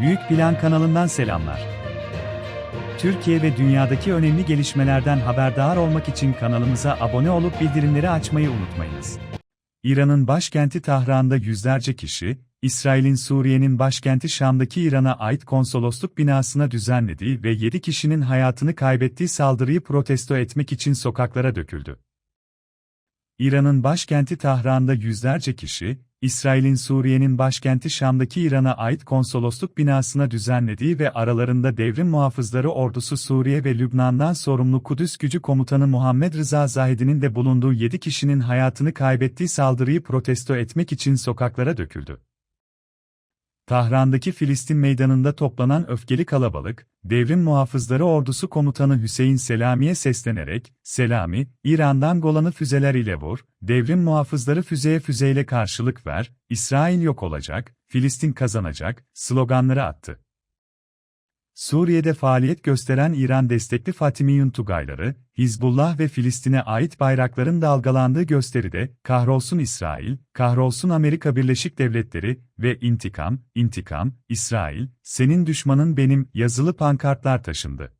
Büyük Plan kanalından selamlar. Türkiye ve dünyadaki önemli gelişmelerden haberdar olmak için kanalımıza abone olup bildirimleri açmayı unutmayınız. İran'ın başkenti Tahran'da yüzlerce kişi, İsrail'in Suriye'nin başkenti Şam'daki İran'a ait konsolosluk binasına düzenlediği ve 7 kişinin hayatını kaybettiği saldırıyı protesto etmek için sokaklara döküldü. İran'ın başkenti Tahran'da yüzlerce kişi, İsrail'in Suriye'nin başkenti Şam'daki İran'a ait konsolosluk binasına düzenlediği ve aralarında devrim muhafızları ordusu Suriye ve Lübnan'dan sorumlu Kudüs Gücü Komutanı Muhammed Rıza Zahidi'nin de bulunduğu 7 kişinin hayatını kaybettiği saldırıyı protesto etmek için sokaklara döküldü. Tahran'daki Filistin meydanında toplanan öfkeli kalabalık, Devrim Muhafızları Ordusu Komutanı Hüseyin Selami'ye seslenerek, Selami, İran'dan Golan'ı füzeler ile vur, Devrim Muhafızları füzeye füzeyle karşılık ver, İsrail yok olacak, Filistin kazanacak, sloganları attı. Suriye'de faaliyet gösteren İran destekli Fatimiyun Tugayları, Hizbullah ve Filistin'e ait bayrakların dalgalandığı gösteride, kahrolsun İsrail, kahrolsun Amerika Birleşik Devletleri ve intikam, intikam, İsrail, senin düşmanın benim yazılı pankartlar taşındı.